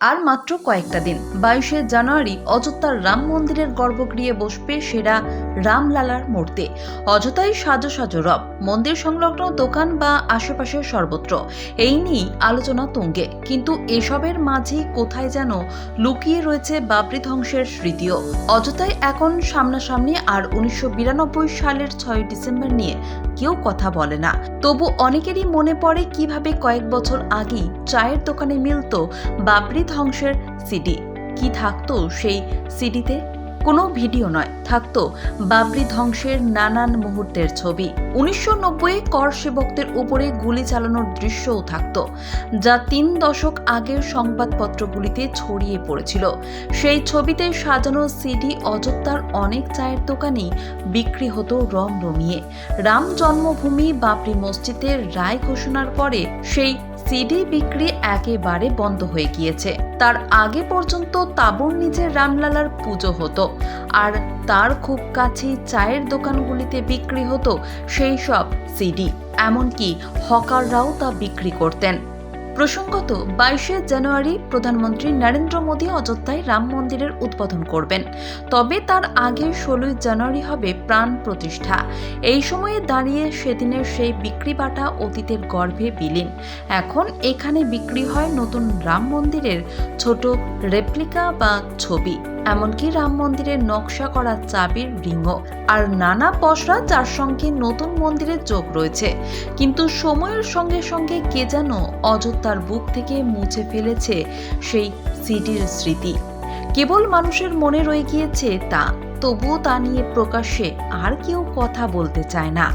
আর মাত্র কয়েকটা দিন। বাইশে জানুয়ারি অযোধ্যার রাম মন্দিরের গর্ভগৃহে বসবে সেরা রামলালার মূর্তি। অযোধ্যায় সাজো সাজো রব, মন্দির সংলগ্ন দোকান বা আশেপাশের সর্বত্র। এই নিয়েই আলোচনা তুঙ্গে। কিন্তু এসবের মাঝে কোথায় যেন লুকিয়ে রয়েছে বাবরি ধ্বংসের স্মৃতিও। অযোধ্যায় এখন সামনাসামনি আর উনিশশো বিরানব্বই সালের ছয় ডিসেম্বর নিয়ে কেউ কথা বলে না। তবু অনেকেরই মনে পড়ে কীভাবে কয়েক বছর আগেই চায়ের দোকানে মিলত বাবরি ধ্বংসের সিডি। কি থাকতো সেই সিডিতে? কোনো ভিডিও নয়, থাকত বাবরি ধ্বংসের নানান মুহূর্তের ছবি। উনিশশো নব্বই কর সেবকদের উপরে গুলি চালানোর দৃশ্যও থাকতো, যা তিন দশক আগের সংবাদপত্রগুলিতে ছড়িয়ে পড়েছিল। সেই ছবিতে সাজানো সিডি অযোধ্যার অনেক চায়ের দোকানেই বিক্রি হতো রম রমিয়ে। রাম জন্মভূমি বাবরি মসজিদের রায় ঘোষণার পরে সেই সিডি বিক্রি একেবারে বন্ধ হয়ে গিয়েছে। তার আগে পর্যন্ত তাবুর নিচে রামলালার পুজো হতো। আর তার খুব কাছেই চায়ের দোকানগুলিতে বিক্রি হতো সেই সব সিডি। এমনকি হকাররাও তা বিক্রি করতেন। প্রসঙ্গত, বাইশে জানুয়ারি প্রধানমন্ত্রী নরেন্দ্র মোদী অযোধ্যায় রাম মন্দিরের উদ্বোধন করবেন। তবে তার আগে ষোলোই জানুয়ারি হবে প্রাণ প্রতিষ্ঠা। এই সময়ে দাঁড়িয়ে সেদিনের সেই বিক্রি বাটা অতীতের গর্ভে বিলীন। এখন এখানে বিক্রি হয় নতুন রাম মন্দিরের ছোট রেপ্লিকা বা ছবি। এমনকি রাম মন্দিরের নকশা করা চাবির রিংও। আর নানা পসরা যার সঙ্গে নতুন মন্দিরের যোগ রয়েছে। কিন্তু সময়ের সঙ্গে সঙ্গে কে যেন অযোধ্যার বুক থেকে মুছে ফেলেছে সেই সিটির স্মৃতি। কেবল মানুষের মনে রয়ে গিয়েছে তা, তবুও তা নিয়ে প্রকাশ্যে আর কেউ কথা বলতে চায় না।